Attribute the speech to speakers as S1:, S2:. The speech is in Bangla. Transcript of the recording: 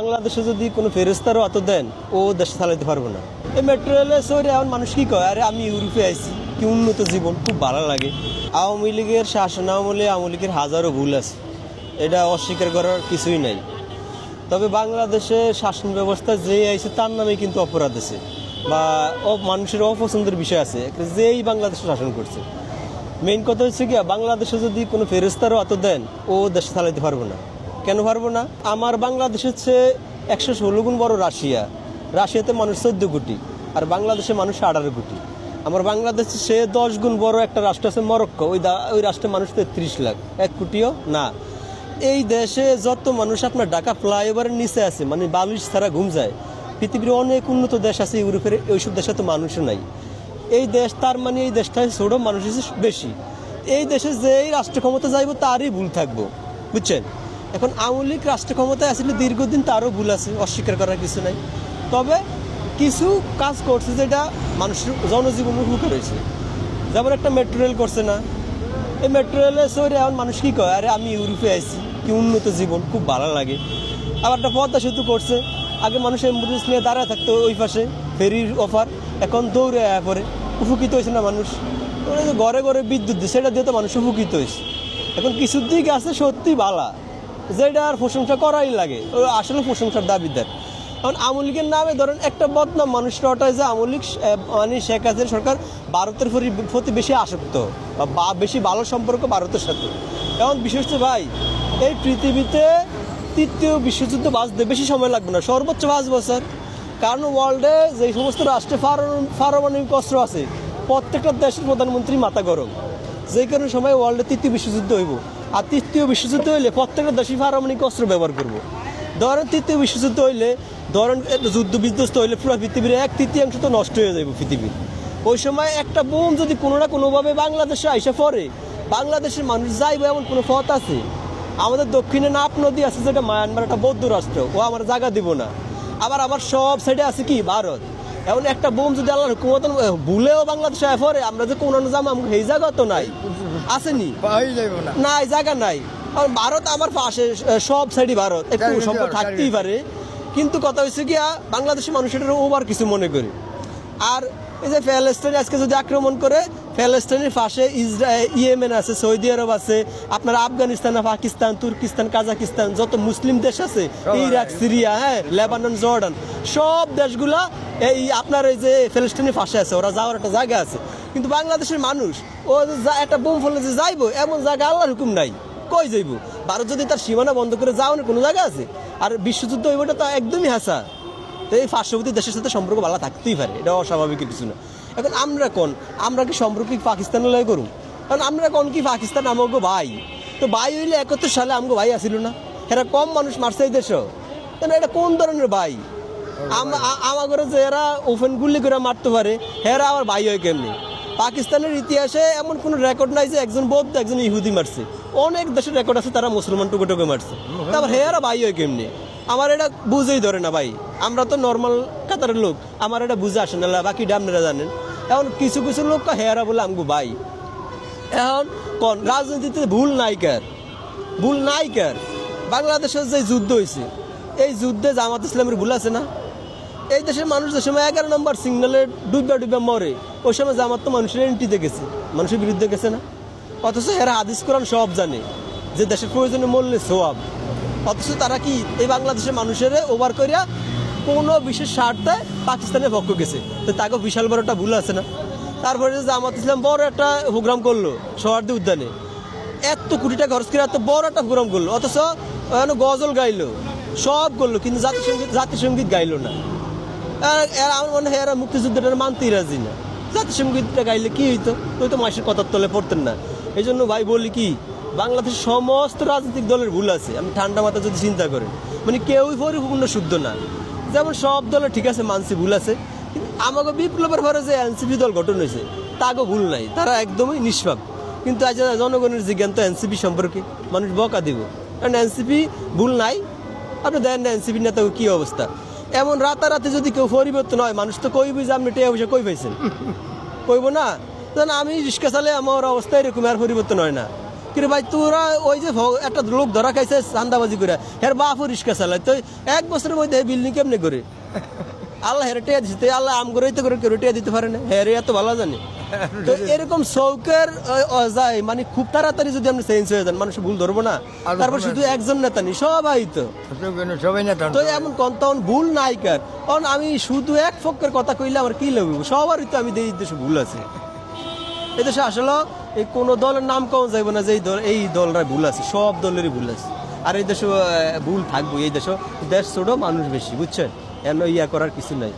S1: বাংলাদেশে যদি কোনো ফেরস্তারও অত দেন, ও দেশে চালাইতে পারব না। এই মেট্রো রেলে সরে এখন মানুষ কি কয়? আরে আমি ইউরোপে আইছি, কি উন্নত জীবন, খুব ভালো লাগে। আওয়ামী লীগের শাসন আমলে আওয়ামী লীগের হাজারো ভুল আছে। এটা অস্বীকার করার কিছুই নাই। তবে বাংলাদেশে শাসন ব্যবস্থা যে আইছে, তার নামে কিন্তু অপরাধ আছে। বা মানুষের অপছন্দের বিষয় আছে। যেই বাংলাদেশে শাসন করছে। মেইন কথা হচ্ছে কি বাংলাদেশে যদি কোনো ফেরস্তারও অত দেন, ও দেশে চালাইতে পারব না। কেন পারব না? আমার বাংলাদেশ হচ্ছে একশো ষোলো গুণ বড় রাশিয়া। রাশিয়াতে মানুষ চোদ্দ কোটি, আর বাংলাদেশে মানুষ আঠারো কোটি। আমার বাংলাদেশে সে দশ গুণ বড় একটা রাষ্ট্র আছে মরক্কো। ওই ওই রাষ্ট্রের মানুষ তেত্রিশ লাখ। এক কোটিও না। এই দেশে যত মানুষ আপনার ঢাকা ফ্লাইওভারের নিচে আছে মানে বালুচ ছাড়া ঘুম যায়, পৃথিবীর অনেক উন্নত দেশ আছে ইউরোপের ওইসব দেশে তো মানুষও নাই। এই দেশ, তার মানে এই দেশটায় ছোট মানুষ বেশি। এই দেশে যেই রাষ্ট্র ক্ষমতা যাইব, তারই ভুল থাকব। বুঝছেন? এখন আওয়ামী লীগ রাষ্ট্র ক্ষমতায় আসলে দীর্ঘদিন তারও ভুল আছে, অস্বীকার করার কিছু নাই। তবে কিছু কাজ করছে যেটা মানুষের জনজীবনের উপকার হয়েছে যেমন একটা মেট্রো রেল করছে না। এই মেট্রো রেলে সরে এখন মানুষ কী কয়? আরে আমি ইউরোপে আইছি, কি উন্নত জীবন, খুব ভালো লাগে। আবার একটা পদ্মা সেতু করছে। আগে মানুষ অ্যাম্বুলেন্স নিয়ে দাঁড়ায় থাকতো ওই পাশে, ফেরির অফার এখন দৌড়ে আয়া পরে উপকৃত হয়েছে না মানুষ? ঘরে ঘরে বিদ্যুৎ দিয়ে সেটা দিয়ে তো মানুষ উপকৃত হয়েছে। এখন কিছু দিক আছে সত্যি বালা। যেটা আর প্রশংসা করাই লাগে। আসলে প্রশংসার দাবিদার। কারণ আওয়ামী লীগের নামে ধরেন একটা বদনাম মানুষরা ওটাই যে আওয়ামী লীগ মানে শেখ হাসিনা সরকার ভারতের প্রতি- বেশি আসক্ত বা বেশি ভালো সম্পর্ক ভারতের সাথে। এখন বিশেষ ভাই, এই পৃথিবীতে তৃতীয় বিশ্বযুদ্ধ বাঁচতে বেশি সময় লাগবে না, সর্বোচ্চ পাঁচ বছর। কারণ ওয়ার্ল্ডে যে সমস্ত রাষ্ট্রে পারমাণবিক অস্ত্র আছে, প্রত্যেকটা দেশের প্রধানমন্ত্রী মাথা গরম। যে কোনো সময় ওয়ার্ল্ডে তৃতীয় বিশ্বযুদ্ধ হইব। আর তৃতীয় বিশ্বযুদ্ধ হইলে প্রত্যেকটা দেশই পারমাণবিক অস্ত্র ব্যবহার করব। ধরেন তৃতীয় বিশ্বযুদ্ধ হইলে ধরেন যুদ্ধ বিধ্বস্ত হইলে পুরো পৃথিবীর এক তৃতীয়াংশ তো নষ্ট হয়ে যাবে পৃথিবীর। ওই সময় একটা বোম যদি কোনো না কোনোভাবে বাংলাদেশে আইসা পড়ে, বাংলাদেশের মানুষ যাইবে এমন কোনো পথ আছে? আমাদের দক্ষিণে নাপ নদী আছে যেটা মায়ানমার একটা বৌদ্ধ রাষ্ট্র, ও আমার জায়গা দিব না। আবার আমার সব সাইডে আছে কি? ভারত। এখন একটা বোম যদি আল্লাহর হুকুমত ভুলেও বাংলাদেশে এফরে পরে আমরা যে কোন জাম সেই জায়গা তো নাই। আসেনি।
S2: না।
S1: নাই জায়গা নাই। কারণ ভারত আমার পাশে সব সাইডই ভারত। একটু
S2: সম্পদ
S1: সম্পর্ক থাকতেই পারে। কিন্তু কথা হয়েছে কি বাংলাদেশের মানুষ এটা ওভার কিছু মনে করে। আর এই যে প্যালেস্টাইন আজকে যদি আক্রমণ করে প্যালেস্টাইনের পাশে ইসরায়েল ইয়েমেন আছে সৌদি আরব আছে আপনার আফগানিস্তান পাকিস্তান তুর্কিস্তান কাজাকিস্তান যত মুসলিম দেশ আছে ইরাক সিরিয়া হ্যাঁ লেবানন জর্ডান সব দেশগুলা এই আপনার এই যে প্যালেস্টাইনের পাশে আছে ওরা যাওয়ার একটা জায়গা আছে। কিন্তু বাংলাদেশের মানুষ ও যা- একটা বোম ফলে যে যাইবো এমন জায়গা আল্লাহর হুকুম নাই। কই যাইব? ভারত যদি তার সীমানা বন্ধ করে যাও না কোনো জায়গা আছে? আর বিশ্বযুদ্ধ হইবটা তো একদমই হাসা তো এই পার্শ্ববর্তী দেশের সাথে সম্পর্ক ভালো থাকতেই পারে এটা অস্বাভাবিক কিছু না। এখন আমরা কোন? আমরা কি সম্পর্ক কি পাকিস্তানের লয় করুম? কারণ আমরা কোন কি পাকিস্তান আমাকে ভাই? তো ভাই হইলে একাত্তর সালে আমাকে ভাই আসিল না। এরা কম মানুষ মারছে এই কেন এটা কোন ধরনের ভাই? আমাদের যে এরা ওপেন গুলি করে মারতে পারে, হেরা আবার ভাই হয় কেমনি? পাকিস্তানের ইতিহাসে এমন কোনো রেকর্ড নাই যে একজন বৌদ্ধ, একজন ইহুদি মারছে। অনেক দেশের রেকর্ড আছে তারা মুসলমান টুকু টুকু মারছে। তারপর হেরা ভাই হয় কেমনি? আমার এটা বুঝেই ধরে না ভাই। আমরা তো নর্মাল কাতারের লোক আমার এটা বুঝে আসে না লা, বাকি আপনারা জানেন। এখন কিছু কিছু লোক কয়, হেরা বলে আমগো ভাই। এখন কোন রাজনীতিতে ভুল নাই কার ভুল নাই কার। বাংলাদেশের যে যুদ্ধ হয়েছে এই যুদ্ধে জামাত ইসলামের ভুল আছে না? এই দেশের মানুষ যে সময় এগারো নম্বর সিগনালে ডুববা ডুববা মরে ওই সময় জামাত তো মানুষের এন্ট্রিতে গেছে মানুষের বিরুদ্ধে গেছে না? অথচ হেরা হাদিস কোরআন সব জানে যে দেশের প্রয়োজনে মরলে সোয়াব। অথচ তারা কি এই বাংলাদেশের মানুষের ওভার করিয়া কোনো বিশেষ স্বার্থে পাকিস্তানের পক্ষ গেছে? তো তাকে বিশাল বড় একটা ভুল আছে না? তারপরে যে জামাত ইসলাম বড় একটা প্রোগ্রাম করল সহার্দি উদ্যানে। এত কোটি টাকা খরচ করে এত বড় একটা প্রোগ্রাম করল, অথচ গজল গাইলো, সব করল, কিন্তু জাতীয় সংগীত জাতীয় সংগীত গাইলো না। আর আমার মনে হয় এরা মুক্তিযুদ্ধটা মানতেই রাজি না। জাতীয় সঙ্গীতটা গাইলে কি হইতো? ওই তো মাসের কথার তলে পড়তেন না। এই জন্য ভাই বলি কি বাংলাদেশের সমস্ত রাজনৈতিক দলের ভুল আছে। আমি ঠান্ডা মাথা যদি চিন্তা করেন মানে কেউই পরিপূর্ণ শুদ্ধ না। যেমন সব দলের ঠিক আছে মানসি ভুল আছে, কিন্তু আমাকে বিপ্লবের পরে যে এনসিপি দল গঠন হয়েছে তাগো ভুল নাই। তারা একদমই নিষ্পাপ। কিন্তু আজ জনগণের জিজ্ঞান তো এনসিপি সম্পর্কে মানুষ বকা দিব। কারণ এনসিপি ভুল নাই। আপনি দেন না এনসিপি নেতা কি অবস্থা। এমন রাতারাতি যদি কেউ পরিবর্তন হয়, মানুষ তো কইবই যে আপনি টেয়া পয়সা কই পাইছেন? কইব না। আমি রিক্সা চালে আমার অবস্থা এরকম আর পরিবর্তন হয় না। কিরে ভাই তোরা ওই যে একটা লোক ধরা খাইছে চান্দাবাজি করে। হের বাপ রিক্সা চালায়। তো এক বছরের মধ্যে বিল্ডিং কেমনে করে? আল্লাহ হেরে টিয়া দিচ্ছে তো আল্লাহ আম তো করে দিতে পারে না। হেরে এত ভালো জানে। তো এরকম যায় মানে খুব তাড়াতাড়ি যদি আপনি চেঞ্জ হয়ে যান মানুষ ভুল ধরবো না। তারপর শুধু একজন নেতা নেই সবাই তো।
S2: সবাই না
S1: তো এমন কোন তখন ভুল নাই কার। কারণ আমি শুধু এক ফকের কথা কইলে আমার কি লাগবে সবারই তো আমি দেশে ভুল আছে। এই দেশে আসলে এই কোন দলের নাম কম যাইব না যে এই দল এই দলরা ভুল আছে, সব দলেরই ভুল আছে। আর এই দেশে ভুল থাকব, এই দেশে দেশ ছোট, মানুষ বেশি, বুঝছেন? এন ইয়া করার কিছু নাই।